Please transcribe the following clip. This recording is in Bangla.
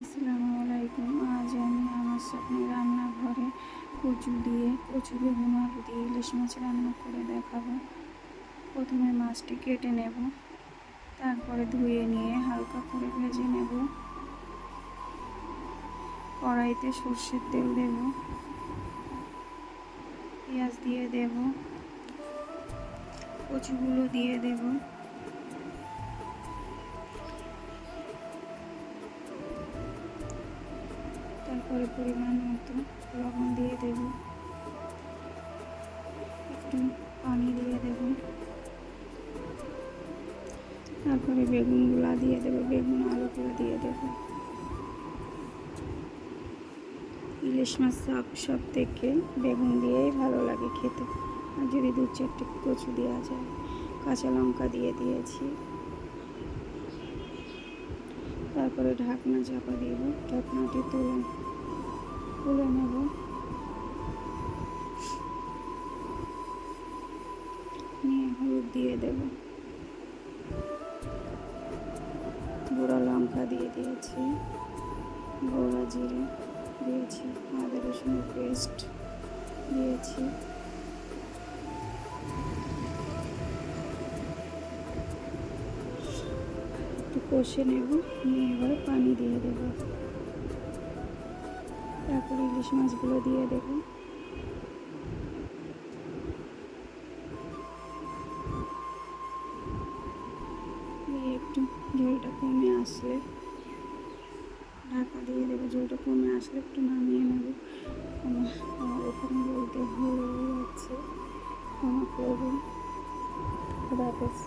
আসসালামু আলাইকুম আজ আমি আমার স্বপ্নে রান্নাঘরে কচু দিয়ে, কচু বেগুন, আলু দিয়ে ইলিশ মাছ রান্না করে দেখাবো। প্রথমে মাছটি কেটে নেব। তারপরে ধুয়ে নিয়ে হালকা করে ভেজে নেব। কড়াইতে সর্ষের তেল দেব। পেঁয়াজ দিয়ে দেব। কচুগুলো দিয়ে দেবো। তারপরে পরিমাণ মতো লবণ দিয়ে দেব। একটু পানি দিয়ে দেব। তারপরে বেগুনগুলা দিয়ে দেবো, বেগুন আলুগুলো দিয়ে দেব। ইলিশ মাছ সব সব থেকে বেগুন দিয়েই ভালো লাগে খেতে। আর যদি দু চারটে কচু দেওয়া যায়, কাঁচা লঙ্কা দিয়ে দিয়েছি। তারপরে ঢাকনা চাপা দিব, ঢাকনাটি তুলে। তুলে নেব। নিয়ে হলুদ দিয়ে দেব। গুঁড়া লঙ্কা দিয়ে দিয়েছি। গোড়া জিরে দিয়েছি। আদা রসুনের পেস্ট দিয়েছি। একটু কষে নেব। নিয়ে এবার পানি দিয়ে দেব। ইলিশ মাছগুলো দিয়ে দেব। একটু ঝোলটা কমে আসলে ঢাকা দিয়ে দেবো। ঝোলটা কমে আসলে একটু নামিয়ে নেব। আমার এখানে বলতে ভুল যাচ্ছে। ক্ষমা করবেন। খুদা হাফেজ।